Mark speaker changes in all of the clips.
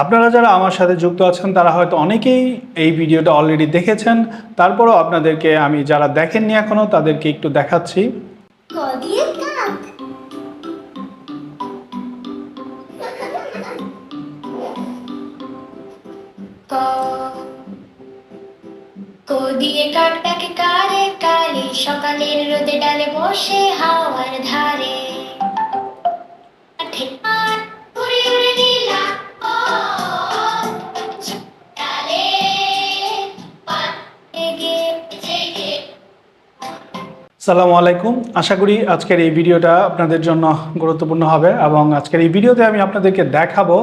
Speaker 1: আপনারা যারা আমার সাথে যুক্ত আছেন তারা হয়তো অনেকেই এই ভিডিওটা অলরেডি দেখেছেন তারপরও আপনাদেরকে আমি যারা দেখেননি এখনও তাদেরকে একটু দেখাচ্ছি দিয়ে কারে সকালের রোদে ডালে বসে হাওয়ার ধারে সালামু আলাইকুম আশা করি আজকের এই ভিডিওটা আপনাদের জন্য গুরুত্বপূর্ণ হবে এবং আজকের এই ভিডিওতে আমি আপনাদেরকে দেখাবো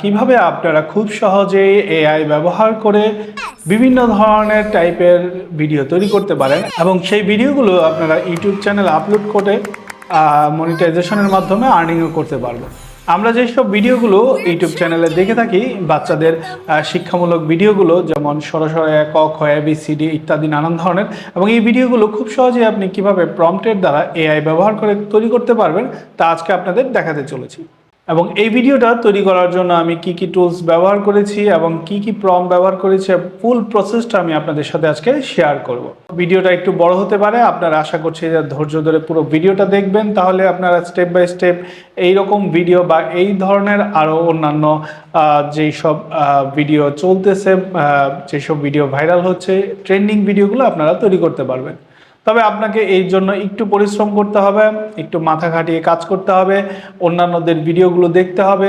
Speaker 1: কিভাবে আপনারা খুব সহজেই এআই ব্যবহার করে বিভিন্ন ধরনের টাইপের ভিডিও তৈরি করতে পারেন এবং সেই ভিডিওগুলো আপনারা ইউটিউব চ্যানেল আপলোড করে মনিটাইজেশনের মাধ্যমে আর্নিংও করতে পারবেন আমরা যেসব ভিডিওগুলো ইউটিউব চ্যানেলে দেখে থাকি বাচ্চাদের শিক্ষামূলক ভিডিওগুলো যেমন সরাসরি ক খ এ বি সি ডি ইত্যাদি নানান ধরনের এবং এই ভিডিওগুলো খুব সহজে আপনি কিভাবে প্রম্পটের দ্বারা এআই ব্যবহার করে তৈরি করতে পারবেন তা আজকে আপনাদের দেখাতে চলেছি এবং এই ভিডিওটা তৈরি করার জন্য আমি কি কি টুলস ব্যবহার করেছি এবং কি কি প্রম ব্যবহার করেছি ফুল প্রসেসটা আমি আপনাদের সাথে আজকে শেয়ার করব ভিডিওটা একটু বড় হতে পারে আপনারা আশা করছি যে ধৈর্য ধরে পুরো ভিডিওটা দেখবেন তাহলে আপনারা স্টেপ বাই স্টেপ এই রকম ভিডিও বা এই ধরনের আরও অন্যান্য যেই সব ভিডিও চলতেছে যেসব ভিডিও ভাইরাল হচ্ছে ট্রেন্ডিং ভিডিওগুলো আপনারা তৈরি করতে পারবেন তবে আপনাকে এই জন্য একটু পরিশ্রম করতে হবে একটু মাথা খাটিয়ে কাজ করতে হবে অন্যান্যদের ভিডিওগুলো দেখতে হবে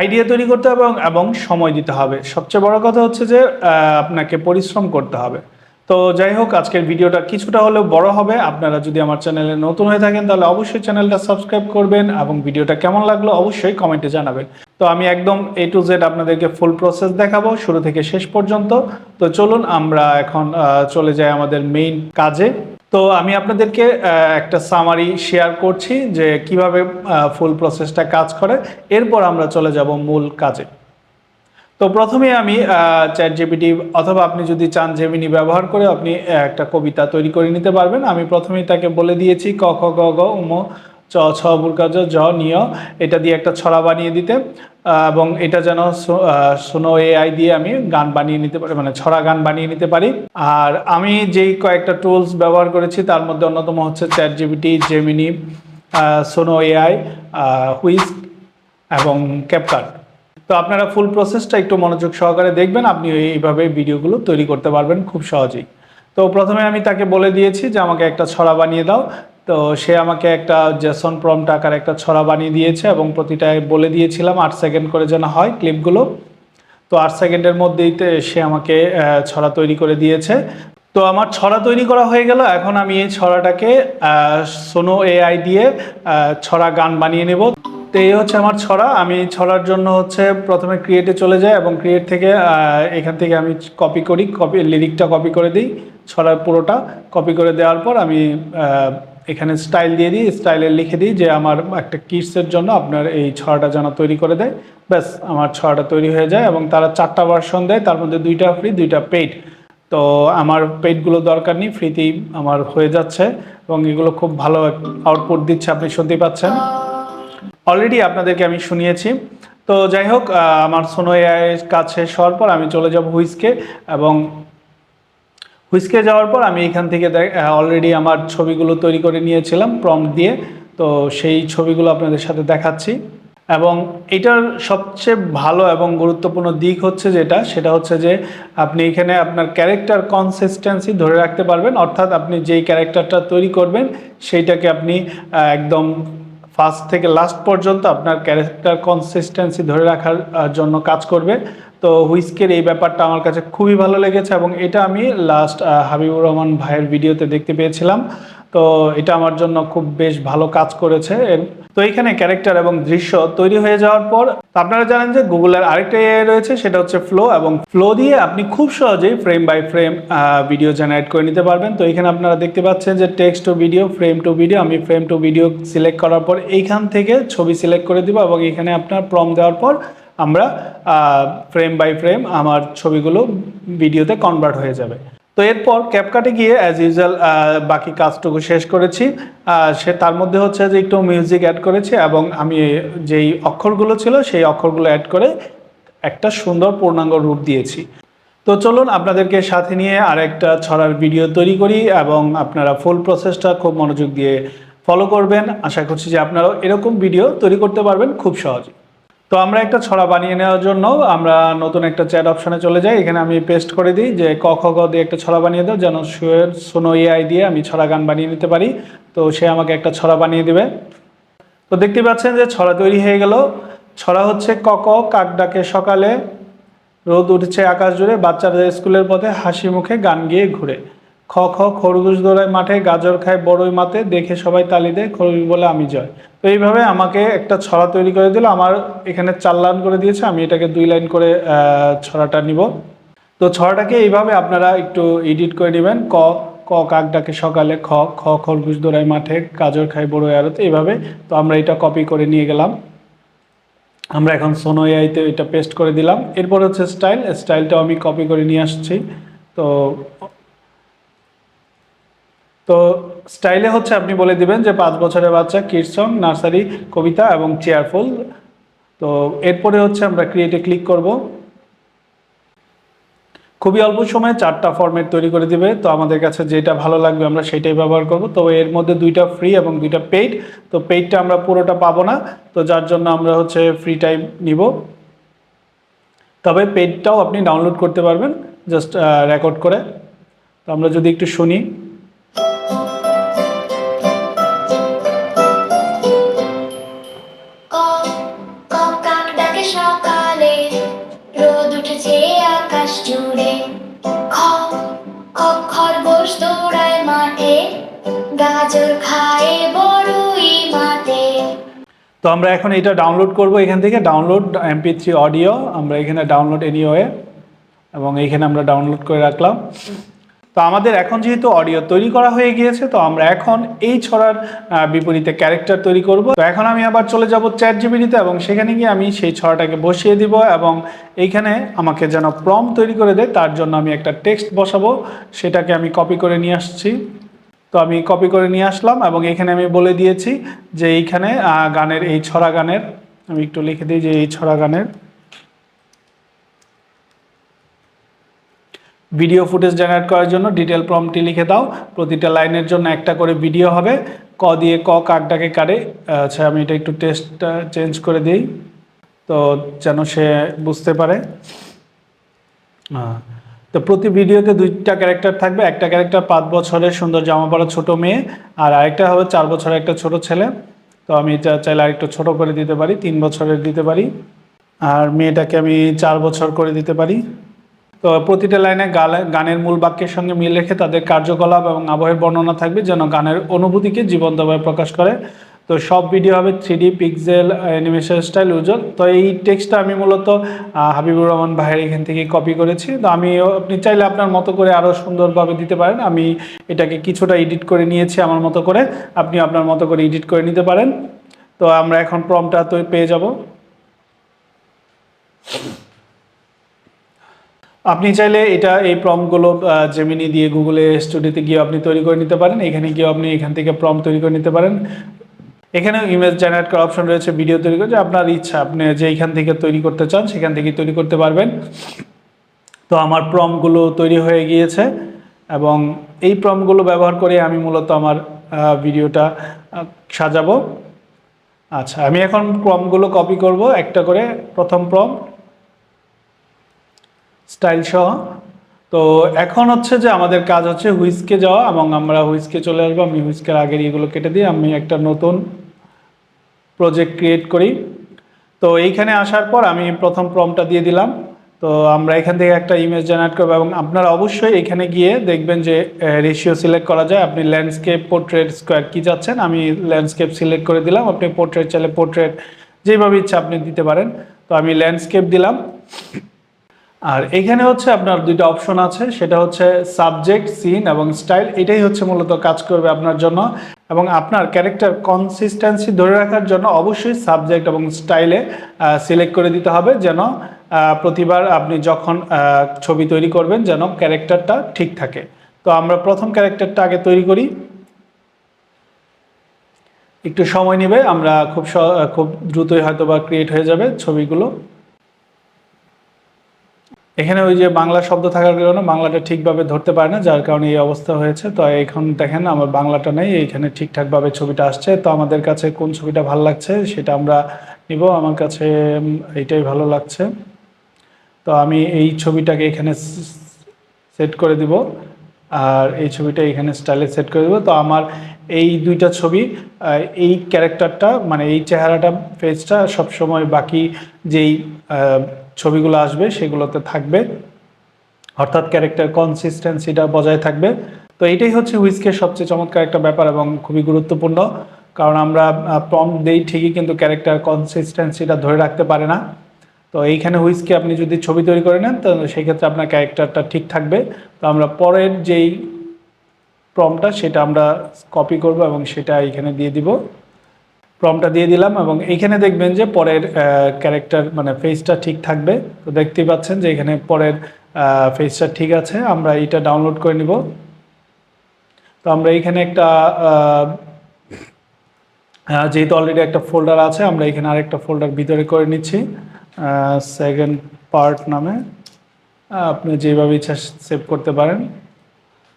Speaker 1: আইডিয়া তৈরি করতে হবে এবং সময় দিতে হবে সবচেয়ে বড় কথা হচ্ছে যে আপনাকে পরিশ্রম করতে হবে তো যাই হোক আজকের ভিডিওটা কিছুটা হলেও বড় হবে আপনারা যদি আমার চ্যানেলে নতুন হয়ে থাকেন তাহলে অবশ্যই চ্যানেলটা সাবস্ক্রাইব করবেন এবং ভিডিওটা কেমন লাগলো অবশ্যই কমেন্টে জানাবেন তো আমি একদম এ টু জেড আপনাদেরকে ফুল প্রসেস দেখাবো শুরু থেকে শেষ পর্যন্ত তো চলুন আমরা এখন চলে যাই আমাদের মেইন কাজে তো আমি আপনাদেরকে একটা সামারি শেয়ার করছি যে কিভাবে ফুল প্রসেসটা কাজ করে এরপর আমরা চলে যাব মূল কাজে তো প্রথমে আমি চ্যাট জিপিটি অথবা আপনি যদি চান জেমিনি ব্যবহার করে আপনি একটা কবিতা তৈরি করে নিতে পারবেন আমি প্রথমেই তাকে বলে দিয়েছি ক খ গ গ উম চ ছ বুর্গাজ জ নিয় এটা দিয়ে একটা ছড়া বানিয়ে দিতে এবং এটা যেন সোনো এআই দিয়ে আমি গান বানিয়ে নিতে পারি মানে ছড়া গান বানিয়ে নিতে পারি আর আমি যেই কয়েকটা টুলস ব্যবহার করেছি তার মধ্যে অন্যতম হচ্ছে chat GPT Gemini Suno AI Whisk এবং ক্যাপকাট তো আপনারা ফুল প্রসেসটা একটু মনোযোগ সহকারে দেখবেন আপনি এইভাবে ভিডিওগুলো তৈরি করতে পারবেন খুব সহজেই তো প্রথমে আমি তাকে বলে দিয়েছি যে আমাকে একটা ছড়া বানিয়ে দাও তো সে আমাকে একটা জেসন প্রম আকার একটা ছড়া বানিয়ে দিয়েছে এবং প্রতিটায় বলে দিয়েছিলাম আট সেকেন্ড করে যেন হয় ক্লিপগুলো তো আট সেকেন্ডের মধ্যেই সে আমাকে ছড়া তৈরি করে দিয়েছে তো আমার ছড়া তৈরি করা হয়ে গেল এখন আমি এই ছড়াটাকে সোনো এআই দিয়ে ছড়া গান বানিয়ে নেব তো এই হচ্ছে আমার ছড়া আমি ছড়ার জন্য হচ্ছে প্রথমে ক্রিয়েটে চলে যাই এবং ক্রিয়েট থেকে এখান থেকে আমি কপি করি কপি লিরিকটা কপি করে দিই ছড়ার পুরোটা কপি করে দেওয়ার পর আমি এখানে স্টাইল দিয়ে দিই স্টাইলে লিখে দিই যে আমার একটা কিটসের জন্য আপনার এই ছটা জানা তৈরি করে দেয় ব্যাস আমার ছটা তৈরি হয়ে যায় এবং তারা চারটা ভার্সন দেয় তার মধ্যে দুইটা ফ্রি দুইটা পেড তো আমার পেডগুলো দরকার নেই ফ্রিতেই আমার হয়ে যাচ্ছে এবং এগুলো খুব ভালো আউটপুট দিচ্ছে আপনি শুনতে পাচ্ছেন অলরেডি আপনাদেরকে আমি শুনিয়েছি তো যাই হোক আমার সোনো কাছে কাজ শেষ হওয়ার পর আমি চলে যাব হুইসকে এবং হুইস্কে যাওয়ার পর আমি এখান থেকে অলরেডি আমার ছবিগুলো তৈরি করে নিয়েছিলাম প্রম দিয়ে তো সেই ছবিগুলো আপনাদের সাথে দেখাচ্ছি এবং এটার সবচেয়ে ভালো এবং গুরুত্বপূর্ণ দিক হচ্ছে যেটা সেটা হচ্ছে যে আপনি এখানে আপনার ক্যারেক্টার কনসিস্টেন্সি ধরে রাখতে পারবেন অর্থাৎ আপনি যেই ক্যারেক্টারটা তৈরি করবেন সেইটাকে আপনি একদম ফার্স্ট থেকে লাস্ট পর্যন্ত আপনার ক্যারেক্টার কনসিস্টেন্সি ধরে রাখার জন্য কাজ করবে তো হুইস্কের এই ব্যাপারটা আমার কাছে খুবই ভালো লেগেছে এবং এটা আমি লাস্ট হাবিবুর রহমান ভাইয়ের ভিডিওতে দেখতে পেয়েছিলাম তো এটা আমার জন্য খুব বেশ ভালো কাজ করেছে তো এখানে ক্যারেক্টার এবং দৃশ্য তৈরি হয়ে যাওয়ার পর আপনারা জানেন যে গুগলের আরেকটা এআই রয়েছে সেটা হচ্ছে ফ্লো এবং ফ্লো দিয়ে আপনি খুব সহজেই frame by frame video generate করে নিতে পারবেন তো এখানে আপনারা দেখতে পাচ্ছেন যে text to video frame to video আমি ফ্রেম টু ভিডিও সিলেক্ট করার পর এইখান থেকে ছবি সিলেক্ট করে দিব এবং এখানে আপনার প্রম দেওয়ার পর আমরা ফ্রেম বাই ফ্রেম আমার ছবিগুলো ভিডিওতে কনভার্ট হয়ে যাবে তো এরপর ক্যাপকাটে গিয়ে অ্যাজ ইউজুয়াল বাকি কাজটুকু শেষ করেছি সে তার মধ্যে হচ্ছে যে একটু মিউজিক অ্যাড করেছি এবং আমি যেই অক্ষরগুলো ছিল সেই অক্ষরগুলো অ্যাড করে একটা সুন্দর পূর্ণাঙ্গ রূপ দিয়েছি তো চলুন আপনাদেরকে সাথে নিয়ে আর একটা ছড়ার ভিডিও তৈরি করি এবং আপনারা ফুল প্রসেসটা খুব মনোযোগ দিয়ে ফলো করবেন আশা করছি যে আপনারাও এরকম ভিডিও তৈরি করতে পারবেন খুব সহজে তো আমরা একটা ছড়া বানিয়ে নেওয়ার জন্য আমরা নতুন একটা চ্যাট অপশনে চলে যাই এখানে আমি পেস্ট করে দিই যে ক খ দিয়ে একটা ছড়া বানিয়ে দাও যেন সুয়ের সোনো এআই দিয়ে আমি ছড়া গান বানিয়ে নিতে পারি তো সে আমাকে একটা ছড়া বানিয়ে দেবে তো দেখতে পাচ্ছেন যে ছড়া তৈরি হয়ে গেল ছড়া হচ্ছে কক কাক ডাকে সকালে রোদ উঠছে আকাশ জুড়ে বাচ্চারা স্কুলের পথে হাসি মুখে গান গিয়ে ঘুরে খ খ খরগোশ দৌড়ায় মাঠে গাজর খায় বড়ই মাতে দেখে সবাই তালি দেয় খরগোশ বলে আমি জয় তো এইভাবে আমাকে একটা ছড়া তৈরি করে দিল আমার এখানে চার লাইন করে দিয়েছে আমি এটাকে দুই লাইন করে ছড়াটা নিব তো ছড়াটাকে এইভাবে আপনারা একটু এডিট করে নেবেন ক ক কাক ডাকে সকালে খ খ খরগোশ দৌড়ায় মাঠে গাজর খায় বড় আড়তে এইভাবে তো আমরা এটা কপি করে নিয়ে গেলাম আমরা এখন সোনো এআইতে এটা পেস্ট করে দিলাম এরপর হচ্ছে স্টাইল স্টাইলটাও আমি কপি করে নিয়ে আসছি তো তো স্টাইলে হচ্ছে আপনি বলে দিবেন যে পাঁচ বছরের বাচ্চা কিড নার্সারি কবিতা এবং চেয়ারফুল তো এরপরে হচ্ছে আমরা ক্রিয়েটে ক্লিক করব খুবই অল্প সময়ে চারটা ফর্মেট তৈরি করে দিবে তো আমাদের কাছে যেটা ভালো লাগবে আমরা সেটাই ব্যবহার করব তো এর মধ্যে দুইটা ফ্রি এবং দুইটা পেইড তো পেইডটা আমরা পুরোটা পাবো না তো যার জন্য আমরা হচ্ছে ফ্রি টাইম নিব তবে পেইডটাও আপনি ডাউনলোড করতে পারবেন জাস্ট রেকর্ড করে তো আমরা যদি একটু শুনি তো আমরা এখন এটা ডাউনলোড করব এখান থেকে ডাউনলোড এমপি থ্রি অডিও আমরা এখানে ডাউনলোড এনিওয়ে এবং এইখানে আমরা ডাউনলোড করে রাখলাম তো আমাদের এখন যেহেতু অডিও তৈরি করা হয়ে গিয়েছে তো আমরা এখন এই ছড়ার বিপরীতে ক্যারেক্টার তৈরি করব তো এখন আমি আবার চলে যাব চ্যাট জিবিডিতে এবং সেখানে গিয়ে আমি সেই ছড়াটাকে বসিয়ে দিব এবং এইখানে আমাকে যেন প্রম তৈরি করে দেয় তার জন্য আমি একটা টেক্সট বসাবো সেটাকে আমি কপি করে নিয়ে আসছি তো আমি কপি করে নিয়ে আসলাম এবং এখানে আমি বলে দিয়েছি যে এইখানে গানের এই ছড়া গানের আমি একটু লিখে দিই যে এই ছড়া গানের ভিডিও ফুটেজ জেনারেট করার জন্য ডিটেল প্রমটি লিখে দাও প্রতিটা লাইনের জন্য একটা করে ভিডিও হবে ক দিয়ে ক কাক ডাকে কারে আচ্ছা আমি এটা একটু টেস্টটা চেঞ্জ করে দিই তো যেন সে বুঝতে পারে হ্যাঁ তো প্রতি ভিডিওতে দুইটা ক্যারেক্টার থাকবে একটা ক্যারেক্টার পাঁচ বছরের সুন্দর জামা পড়া ছোটো মেয়ে আর আরেকটা হবে চার বছরের একটা ছোট ছেলে তো আমি চাইলে আরেকটু ছোট করে দিতে পারি তিন বছরের দিতে পারি আর মেয়েটাকে আমি চার বছর করে দিতে পারি তো প্রতিটা লাইনে গানের মূল বাক্যের সঙ্গে মিল রেখে তাদের কার্যকলাপ এবং আবহের বর্ণনা থাকবে যেন গানের অনুভূতিকে জীবন্তভাবে প্রকাশ করে তো সব ভিডিও হবে three D pixel animation style উজ্জ্বল তো এই টেক্সটটা আমি মূলত হাবিবুর রহমান ভাইয়ের এখান থেকে কপি করেছি তো আমি আপনি চাইলে আপনার মতো করে আরও সুন্দরভাবে দিতে পারেন আমি এটাকে কিছুটা এডিট করে নিয়েছি আমার মতো করে আপনি আপনার মতো করে এডিট করে নিতে পারেন তো আমরা এখন প্রমটা তো পেয়ে যাব আপনি চাইলে এটা এই প্রমগুলো জেমিনি দিয়ে গুগলে স্টুডিওতে গিয়ে আপনি তৈরি করে নিতে পারেন এখানে গিয়ে আপনি এখান থেকে প্রম তৈরি করে নিতে পারেন এখানেও ইমেজ জেনারেট করার অপশন রয়েছে ভিডিও তৈরি করে যে আপনার ইচ্ছা আপনি যে এখান থেকে তৈরি করতে চান সেখান থেকে তৈরি করতে পারবেন তো আমার প্রমগুলো তৈরি হয়ে গিয়েছে এবং এই প্রমগুলো ব্যবহার করে আমি মূলত আমার ভিডিওটা সাজাবো আচ্ছা আমি এখন প্রমগুলো কপি করব একটা করে প্রথম প্রম স্টাইল সহ তো এখন হচ্ছে যে আমাদের কাজ হচ্ছে হুইস্কে যাওয়া এবং আমরা হুইস্কে চলে আসবো আমি হুইস্কের আগের ইয়েগুলো কেটে দিই আমি একটা নতুন প্রজেক্ট ক্রিয়েট করি তো এইখানে আসার পর আমি প্রথম প্রমটা দিয়ে দিলাম তো আমরা এখান থেকে একটা ইমেজ জেনারেট করবো এবং আপনারা অবশ্যই এখানে গিয়ে দেখবেন যে রেশিও সিলেক্ট করা যায় আপনি ল্যান্ডস্কেপ পোর্ট্রেট স্কোয়ার কী যাচ্ছেন আমি ল্যান্ডস্কেপ সিলেক্ট করে দিলাম আপনি পোর্ট্রেট চাইলে পোর্ট্রেট যেভাবে ইচ্ছা আপনি দিতে পারেন তো আমি ল্যান্ডস্কেপ দিলাম আর এখানে হচ্ছে আপনার দুইটা অপশন আছে সেটা হচ্ছে সাবজেক্ট সিন এবং স্টাইল এটাই হচ্ছে মূলত কাজ করবে আপনার জন্য এবং আপনার ক্যারেক্টার কনসিস্টেন্সি ধরে রাখার জন্য অবশ্যই সাবজেক্ট এবং স্টাইলে সিলেক্ট করে দিতে হবে যেন প্রতিবার আপনি যখন ছবি তৈরি করবেন যেন ক্যারেক্টারটা ঠিক থাকে তো আমরা প্রথম ক্যারেক্টারটা আগে তৈরি করি একটু সময় নেবে আমরা খুব খুব দ্রুতই হয়তো বা ক্রিয়েট হয়ে যাবে ছবিগুলো এখানে ওই যে বাংলা শব্দ থাকার কারণে বাংলাটা ঠিকভাবে ধরতে পারে না যার কারণে এই অবস্থা হয়েছে তো এখন দেখেন আমার বাংলাটা নেই এইখানে ঠিকঠাকভাবে ছবিটা আসছে তো আমাদের কাছে কোন ছবিটা ভালো লাগছে সেটা আমরা নিব আমার কাছে এইটাই ভালো লাগছে তো আমি এই ছবিটাকে এখানে সেট করে দিব আর এই ছবিটা এখানে স্টাইলে সেট করে দেবো তো আমার এই দুইটা ছবি এই ক্যারেক্টারটা মানে এই চেহারাটা ফেসটা সবসময় বাকি যেই ছবিগুলো আসবে সেগুলোতে থাকবে অর্থাৎ ক্যারেক্টার কনসিস্টেন্সিটা বজায় থাকবে তো এটাই হচ্ছে হুইস্কের সবচেয়ে চমৎকার একটা ব্যাপার এবং খুবই গুরুত্বপূর্ণ কারণ আমরা প্রম দেই ঠিকই কিন্তু ক্যারেক্টার কনসিস্টেন্সিটা ধরে রাখতে পারে না তো এইখানে হুইজকে আপনি যদি ছবি তৈরি করে নেন তো সেক্ষেত্রে আপনার ক্যারেক্টারটা ঠিক থাকবে তো আমরা পরের যেই প্রমটা সেটা আমরা কপি করব এবং সেটা এখানে দিয়ে দিব প্রমটা দিয়ে দিলাম এবং এইখানে দেখবেন যে পরের ক্যারেক্টার মানে ফেসটা ঠিক থাকবে তো দেখতেই পাচ্ছেন যে এখানে পরের ফেসটা ঠিক আছে আমরা এটা ডাউনলোড করে নিব তো আমরা এইখানে একটা যেহেতু অলরেডি একটা ফোল্ডার আছে আমরা এখানে আরেকটা ফোল্ডার ভিতরে করে নিচ্ছি সেকেন্ড পার্ট নামে আপনি যেভাবে ইচ্ছা সেভ করতে পারেন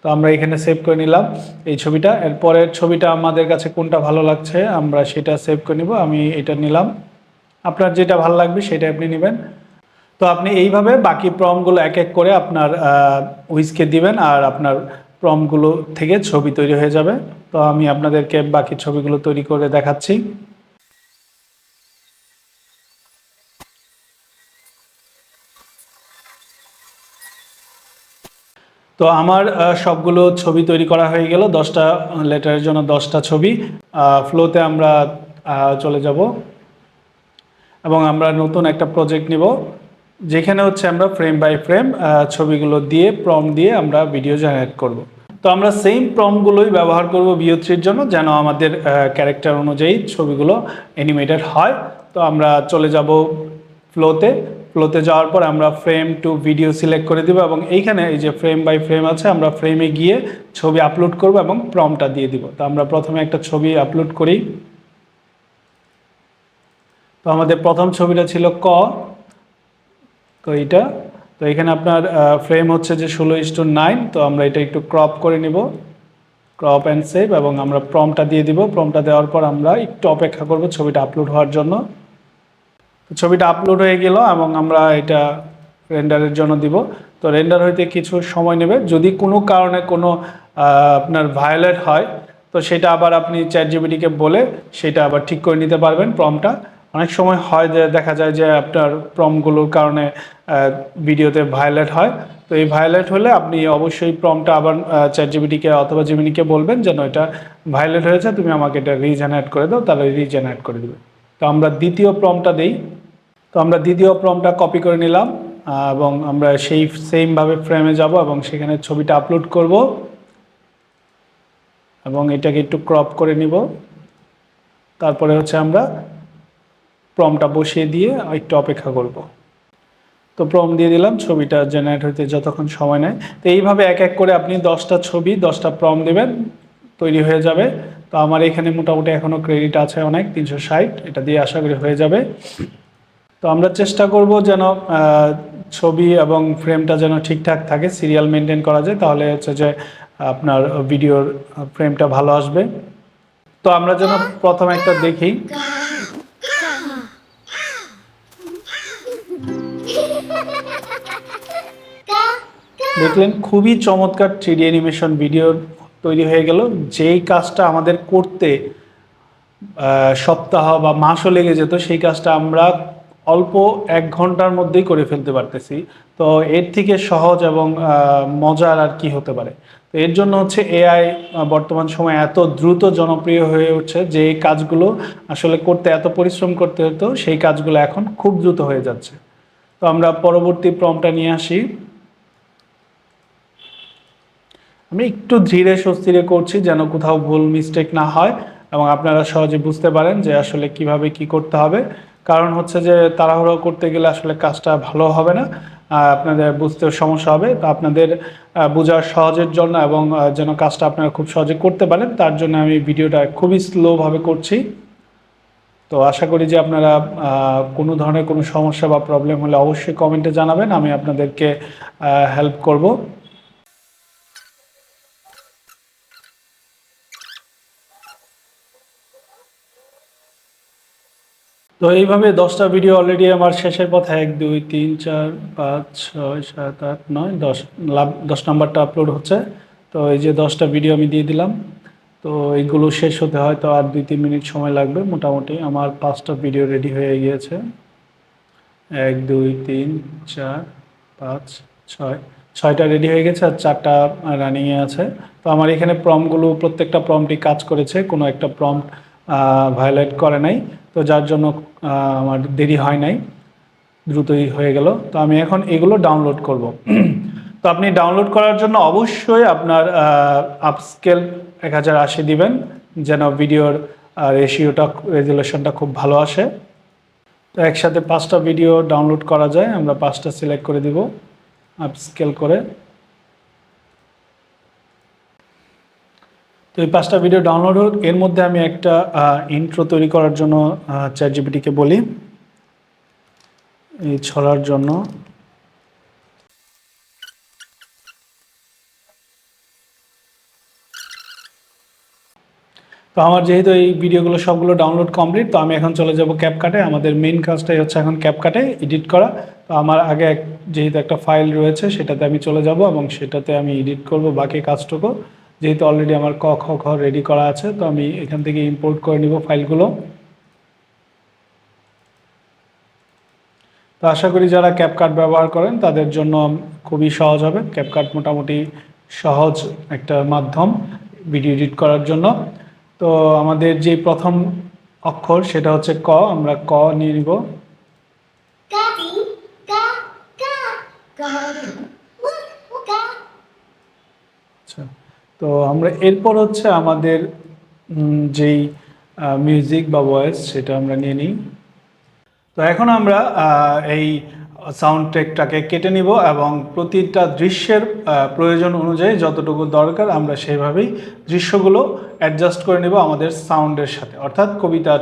Speaker 1: তো আমরা এখানে সেভ করে নিলাম এই ছবিটা এরপরের ছবিটা আমাদের কাছে কোনটা ভালো লাগছে আমরা সেটা সেভ করে নিব আমি এটা নিলাম আপনার যেটা ভালো লাগবে সেটা আপনি নেবেন তো আপনি এইভাবে বাকি প্রমগুলো এক এক করে আপনার উইজকে দিবেন আর আপনার প্রমগুলো থেকে ছবি তৈরি হয়ে যাবে তো আমি আপনাদেরকে বাকি ছবিগুলো তৈরি করে দেখাচ্ছি তো আমার সবগুলো ছবি তৈরি করা হয়ে গেল দশটা লেটারের জন্য দশটা ছবি ফ্লোতে আমরা চলে যাব এবং আমরা নতুন একটা প্রজেক্ট নিব যেখানে হচ্ছে আমরা ফ্রেম বাই ফ্রেম ছবিগুলো দিয়ে প্রম দিয়ে আমরা ভিডিও জেনারেট করব। তো আমরা সেম প্রমগুলোই ব্যবহার করব বিও থ্রির জন্য যেন আমাদের ক্যারেক্টার অনুযায়ী ছবিগুলো অ্যানিমেটেড হয় তো আমরা চলে যাব ফ্লোতে ফ্লোতে যাওয়ার পর আমরা ফ্রেম টু ভিডিও সিলেক্ট করে দেবো এবং এইখানে এই যে ফ্রেম বাই ফ্রেম আছে আমরা ফ্রেমে গিয়ে ছবি আপলোড করব এবং প্রমটা দিয়ে দিব তো আমরা প্রথমে একটা ছবি আপলোড করি তো আমাদের প্রথম ছবিটা ছিল ক তো এইটা তো এখানে আপনার ফ্রেম হচ্ছে যে ষোলো ইস টু নাইন তো আমরা এটা একটু ক্রপ করে নিব ক্রপ অ্যান্ড সেভ এবং আমরা প্রমটা দিয়ে দিব প্রমটা দেওয়ার পর আমরা একটু অপেক্ষা করব ছবিটা আপলোড হওয়ার জন্য ছবিটা আপলোড হয়ে গেল এবং আমরা এটা রেন্ডারের জন্য দিব তো রেন্ডার হইতে কিছু সময় নেবে যদি কোনো কারণে কোনো আপনার ভায়োলেট হয় তো সেটা আবার আপনি চ্যাট জিবিটিকে বলে সেটা আবার ঠিক করে নিতে পারবেন প্রমটা অনেক সময় হয় যে দেখা যায় যে আপনার প্রমগুলোর কারণে ভিডিওতে ভায়োলেট হয় তো এই ভায়োলেট হলে আপনি অবশ্যই প্রমটা আবার চ্যাট জিবিটিকে অথবা জিমিনিকে বলবেন যেন এটা ভায়োলেট হয়েছে তুমি আমাকে এটা রিজেনারেট করে দাও তাহলে রিজেনারেট করে দেবে তো আমরা দ্বিতীয় প্রমটা দিই তো আমরা দ্বিতীয় প্রমটা কপি করে নিলাম এবং আমরা সেই সেমভাবে ফ্রেমে যাব এবং সেখানে ছবিটা আপলোড করব এবং এটাকে একটু ক্রপ করে নিব তারপরে হচ্ছে আমরা প্রমটা বসিয়ে দিয়ে একটু অপেক্ষা করব তো প্রম দিয়ে দিলাম ছবিটা জেনারেট হইতে যতক্ষণ সময় নেয় তো এইভাবে এক এক করে আপনি দশটা ছবি দশটা প্রম দেবেন তৈরি হয়ে যাবে তো আমার এখানে মোটামুটি এখনও ক্রেডিট আছে অনেক তিনশো ষাট এটা দিয়ে আশা করি হয়ে যাবে তো আমরা চেষ্টা করব যেন ছবি এবং ফ্রেমটা যেন ঠিকঠাক থাকে সিরিয়াল মেনটেন করা যায় তাহলে হচ্ছে যে আপনার ভিডিওর ফ্রেমটা ভালো আসবে তো আমরা যেন প্রথমে একটা দেখি দেখলেন খুবই চমৎকার থ্রিডি অ্যানিমেশন ভিডিও তৈরি হয়ে গেল যেই কাজটা আমাদের করতে সপ্তাহ বা মাসও লেগে যেত সেই কাজটা আমরা অল্প এক ঘন্টার মধ্যেই করে ফেলতে পারতেছি তো এর থেকে সহজ এবং মজার আর কি হতে পারে তো এর জন্য হচ্ছে এআই বর্তমান সময়ে এত দ্রুত জনপ্রিয় হয়ে উঠছে যে এই কাজগুলো আসলে করতে এত পরিশ্রম করতে হতো সেই কাজগুলো এখন খুব দ্রুত হয়ে যাচ্ছে তো আমরা পরবর্তী প্রমটা নিয়ে আসি আমি একটু ধীরে স্বস্তিরে করছি যেন কোথাও ভুল মিস্টেক না হয় এবং আপনারা সহজে বুঝতে পারেন যে আসলে কিভাবে কি করতে হবে কারণ হচ্ছে যে তাড়াহুড়ো করতে গেলে আসলে কাজটা ভালো হবে না আপনাদের বুঝতে সমস্যা হবে তো আপনাদের বোঝার সহজের জন্য এবং যেন কাজটা আপনারা খুব সহজে করতে পারেন তার জন্য আমি ভিডিওটা খুবই স্লোভাবে করছি তো আশা করি যে আপনারা কোনো ধরনের কোনো সমস্যা বা প্রবলেম হলে অবশ্যই কমেন্টে জানাবেন আমি আপনাদেরকে হেল্প করব তো এইভাবে দশটা ভিডিও অলরেডি আমার শেষের পথে এক দুই তিন চার পাঁচ ছয় সাত আট নয় দশ লাভ দশ নাম্বারটা আপলোড হচ্ছে তো এই যে দশটা ভিডিও আমি দিয়ে দিলাম তো এইগুলো শেষ হতে হয় তো আর দুই তিন মিনিট সময় লাগবে মোটামুটি আমার পাঁচটা ভিডিও রেডি হয়ে গিয়েছে এক দুই তিন চার পাঁচ ছয় ছয়টা রেডি হয়ে গেছে আর চারটা রানিংয়ে আছে তো আমার এখানে প্রমগুলো প্রত্যেকটা প্রমটি কাজ করেছে কোনো একটা প্রম্পট ভায়োলেট করে নাই তো যার জন্য আমার দেরি হয় নাই দ্রুতই হয়ে গেল তো আমি এখন এগুলো ডাউনলোড করব তো আপনি ডাউনলোড করার জন্য অবশ্যই আপনার আপস্কেল এক হাজার আশি দেবেন যেন ভিডিওর রেশিওটা রেজুলেশনটা খুব ভালো আসে তো একসাথে পাঁচটা ভিডিও ডাউনলোড করা যায় আমরা পাঁচটা সিলেক্ট করে দিব আপস্কেল করে তো এই পাঁচটা ভিডিও ডাউনলোড হোক এর মধ্যে আমি একটা ইন্ট্রো তৈরি করার জন্য চ্যাট জিপিটিকে বলি এই ছড়ার জন্য তো আমার যেহেতু এই ভিডিওগুলো সবগুলো ডাউনলোড কমপ্লিট তো আমি এখন চলে যাব ক্যাপকাটে আমাদের মেন কাজটাই হচ্ছে এখন ক্যাপকাটে এডিট করা তো আমার আগে যেহেতু একটা ফাইল রয়েছে সেটাতে আমি চলে যাব এবং সেটাতে আমি এডিট করব বাকি কাজটুকু যেহেতু অলরেডি আমার ক খ খ রেডি করা আছে তো আমি এখান থেকে ইম্পোর্ট করে নিব ফাইলগুলো তো আশা করি যারা ক্যাপকাট ব্যবহার করেন তাদের জন্য খুবই সহজ হবে ক্যাপকাট মোটামুটি সহজ একটা মাধ্যম ভিডিও এডিট করার জন্য তো আমাদের যে প্রথম অক্ষর সেটা হচ্ছে ক আমরা ক নিয়ে নিব তো আমরা এরপর হচ্ছে আমাদের যেই মিউজিক বা ভয়েস সেটা আমরা নিয়ে নিই তো এখন আমরা এই সাউন্ড ট্রেকটাকে কেটে নিব এবং প্রতিটা দৃশ্যের প্রয়োজন অনুযায়ী যতটুকু দরকার আমরা সেইভাবেই দৃশ্যগুলো অ্যাডজাস্ট করে নেব আমাদের সাউন্ডের সাথে অর্থাৎ কবিতার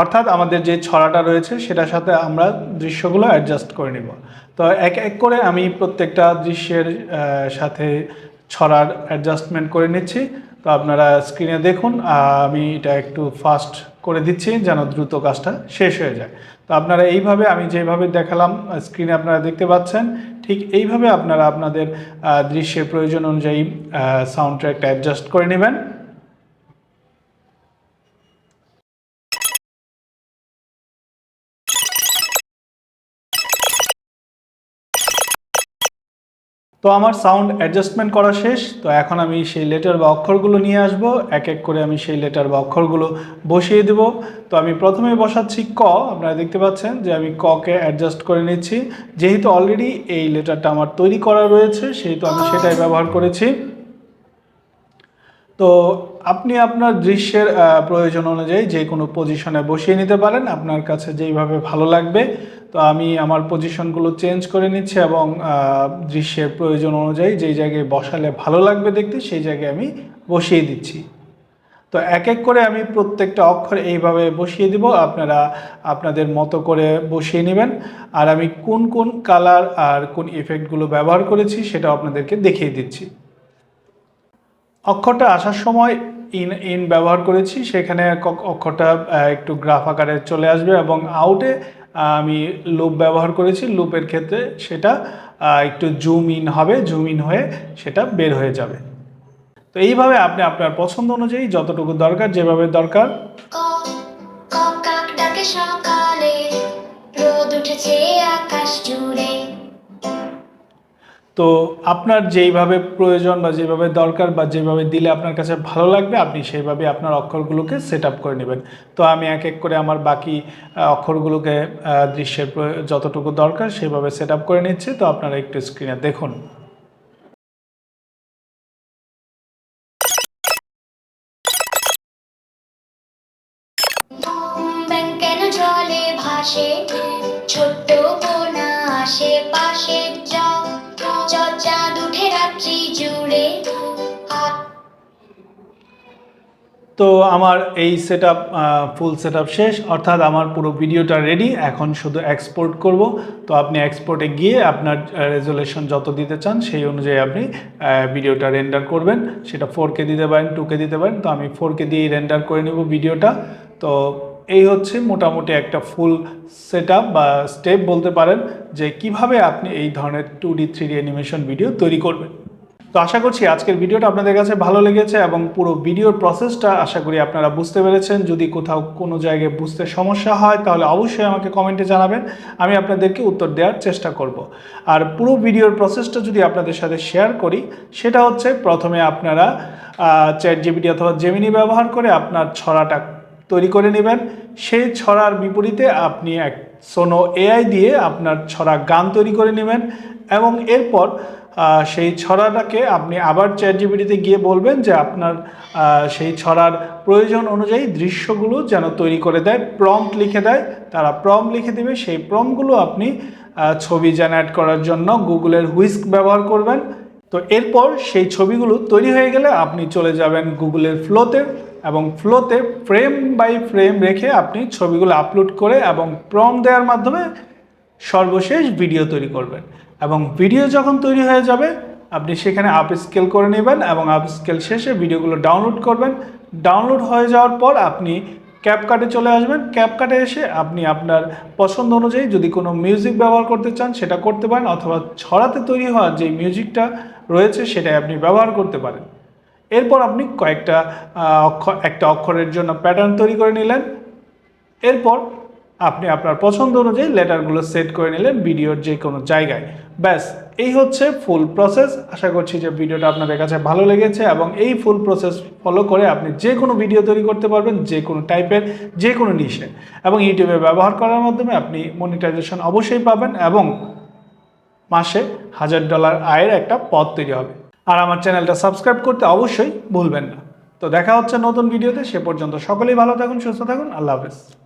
Speaker 1: অর্থাৎ আমাদের যে ছড়াটা রয়েছে সেটার সাথে আমরা দৃশ্যগুলো অ্যাডজাস্ট করে নেব তো এক এক করে আমি প্রত্যেকটা দৃশ্যের সাথে ছড়ার অ্যাডজাস্টমেন্ট করে নিচ্ছি তো আপনারা স্ক্রিনে দেখুন আমি এটা একটু ফাস্ট করে দিচ্ছি যেন দ্রুত কাজটা শেষ হয়ে যায় তো আপনারা এইভাবে আমি যেভাবে দেখালাম স্ক্রিনে আপনারা দেখতে পাচ্ছেন ঠিক এইভাবে আপনারা আপনাদের দৃশ্যের প্রয়োজন অনুযায়ী সাউন্ড ট্র্যাকটা অ্যাডজাস্ট করে নেবেন তো আমার সাউন্ড অ্যাডজাস্টমেন্ট করা শেষ তো এখন আমি সেই লেটার বা অক্ষরগুলো নিয়ে আসব এক এক করে আমি সেই লেটার বা অক্ষরগুলো বসিয়ে দেব তো আমি প্রথমে বসাচ্ছি ক আপনারা দেখতে পাচ্ছেন যে আমি ককে অ্যাডজাস্ট করে নিচ্ছি যেহেতু অলরেডি এই লেটারটা আমার তৈরি করা রয়েছে সেহেতু আমি সেটাই ব্যবহার করেছি তো আপনি আপনার দৃশ্যের প্রয়োজন অনুযায়ী যে কোনো পজিশনে বসিয়ে নিতে পারেন আপনার কাছে যেইভাবে ভালো লাগবে তো আমি আমার পজিশনগুলো চেঞ্জ করে নিচ্ছি এবং দৃশ্যের প্রয়োজন অনুযায়ী যেই জায়গায় বসালে ভালো লাগবে দেখতে সেই জায়গায় আমি বসিয়ে দিচ্ছি তো এক এক করে আমি প্রত্যেকটা অক্ষর এইভাবে বসিয়ে দিব আপনারা আপনাদের মতো করে বসিয়ে নেবেন আর আমি কোন কোন কালার আর কোন ইফেক্টগুলো ব্যবহার করেছি সেটা আপনাদেরকে দেখিয়ে দিচ্ছি অক্ষরটা আসার সময় ইন ইন ব্যবহার করেছি সেখানে অক্ষরটা একটু গ্রাফ আকারে চলে আসবে এবং আউটে আমি লুপ ব্যবহার করেছি লুপের ক্ষেত্রে সেটা একটু জুম ইন হবে জুম ইন হয়ে সেটা বের হয়ে যাবে তো এইভাবে আপনি আপনার পছন্দ অনুযায়ী যতটুকু দরকার যেভাবে দরকার সকালে রোদ উঠেছে আকাশ জুড়ে তো আপনার যেইভাবে প্রয়োজন বা যেভাবে দরকার বা যেভাবে দিলে আপনার কাছে ভালো লাগবে আপনি সেইভাবে আপনার অক্ষরগুলোকে সেট করে নেবেন তো আমি এক এক করে আমার বাকি অক্ষরগুলোকে দৃশ্যের যতটুকু দরকার সেভাবে সেট করে নিচ্ছি তো আপনারা একটু স্ক্রিনে দেখুন তো আমার এই সেট ফুল সেট শেষ অর্থাৎ আমার পুরো ভিডিওটা রেডি এখন শুধু এক্সপোর্ট করব তো আপনি এক্সপোর্টে গিয়ে আপনার রেজলেশন যত দিতে চান সেই অনুযায়ী আপনি ভিডিওটা রেন্ডার করবেন সেটা ফোরকে দিতে পারেন টুকে দিতে পারেন তো আমি ফোরকে দিয়েই রেন্ডার করে নেব ভিডিওটা তো এই হচ্ছে মোটামুটি একটা ফুল সেট বা স্টেপ বলতে পারেন যে কিভাবে আপনি এই ধরনের two D three D animation video তৈরি করবেন তো আশা করছি আজকের ভিডিওটা আপনাদের কাছে ভালো লেগেছে এবং পুরো ভিডিওর প্রসেসটা আশা করি আপনারা বুঝতে পেরেছেন যদি কোথাও কোনো জায়গায় বুঝতে সমস্যা হয় তাহলে অবশ্যই আমাকে কমেন্টে জানাবেন আমি আপনাদেরকে উত্তর দেওয়ার চেষ্টা করব। আর পুরো ভিডিওর প্রসেসটা যদি আপনাদের সাথে শেয়ার করি সেটা হচ্ছে প্রথমে আপনারা চ্যাট জিবিটি অথবা জেমিনি ব্যবহার করে আপনার ছড়াটা তৈরি করে নেবেন সেই ছড়ার বিপরীতে আপনি এক সোনো এআই দিয়ে আপনার ছড়া গান তৈরি করে নেবেন এবং এরপর সেই ছড়াটাকে আপনি আবার চ্যাট জিবিটিতে গিয়ে বলবেন যে আপনার সেই ছড়ার প্রয়োজন অনুযায়ী দৃশ্যগুলো যেন তৈরি করে দেয় প্রম্পট লিখে দেয় তারা প্রম লিখে দেবে সেই প্রমগুলো আপনি ছবি জেনারেট করার জন্য গুগলের হুইস্ক ব্যবহার করবেন তো এরপর সেই ছবিগুলো তৈরি হয়ে গেলে আপনি চলে যাবেন গুগলের ফ্লোতে এবং ফ্লোতে ফ্রেম বাই ফ্রেম রেখে আপনি ছবিগুলো আপলোড করে এবং প্রম দেওয়ার মাধ্যমে সর্বশেষ ভিডিও তৈরি করবেন এবং ভিডিও যখন তৈরি হয়ে যাবে আপনি সেখানে আপ স্কেল করে নেবেন এবং আপ স্কেল শেষে ভিডিওগুলো ডাউনলোড করবেন ডাউনলোড হয়ে যাওয়ার পর আপনি ক্যাপকার্টে চলে আসবেন ক্যাপকার্টে এসে আপনি আপনার পছন্দ অনুযায়ী যদি কোনো মিউজিক ব্যবহার করতে চান সেটা করতে পারেন অথবা ছড়াতে তৈরি হওয়া যে মিউজিকটা রয়েছে সেটাই আপনি ব্যবহার করতে পারেন এরপর আপনি কয়েকটা অক্ষর একটা অক্ষরের জন্য প্যাটার্ন তৈরি করে নিলেন এরপর আপনি আপনার পছন্দ অনুযায়ী লেটারগুলো সেট করে নিলেন ভিডিওর যে কোনো জায়গায় ব্যাস এই হচ্ছে ফুল প্রসেস আশা করছি যে ভিডিওটা আপনাদের কাছে ভালো লেগেছে এবং এই ফুল প্রসেস ফলো করে আপনি যে কোনো ভিডিও তৈরি করতে পারবেন যে কোনো টাইপের যে কোনো নিশে এবং ইউটিউবে ব্যবহার করার মাধ্যমে আপনি মনিটাইজেশন অবশ্যই পাবেন এবং মাসে হাজার ডলার আয়ের একটা পথ তৈরি হবে আর আমার চ্যানেলটা সাবস্ক্রাইব করতে অবশ্যই ভুলবেন না তো দেখা হচ্ছে নতুন ভিডিওতে সে পর্যন্ত সকলেই ভালো থাকুন সুস্থ থাকুন আল্লাহ হাফেজ